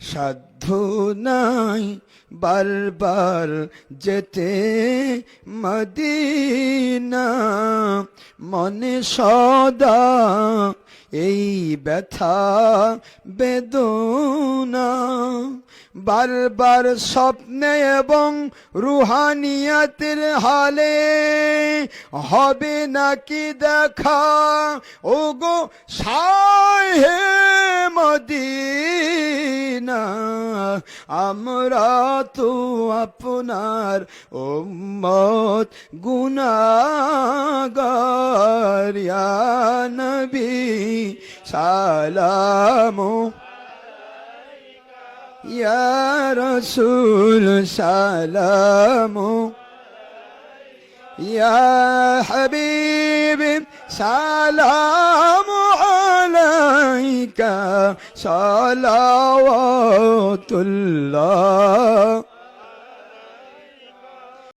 সাধ্য নাই বারবার যেতে মদিনা। মনে সদা এই ব্যথা বেদনা। বারবার স্বপ্নে এবং রুহানিয়াতের হালে হবে নাকি দেখা? ও গো সাহে মদিনা। আমরা তো আপনার উম্মত গুনাগার নবী সালামু ইয়া রসুল সালামু ইয়া হাবিব সালামু عليك صلوات الله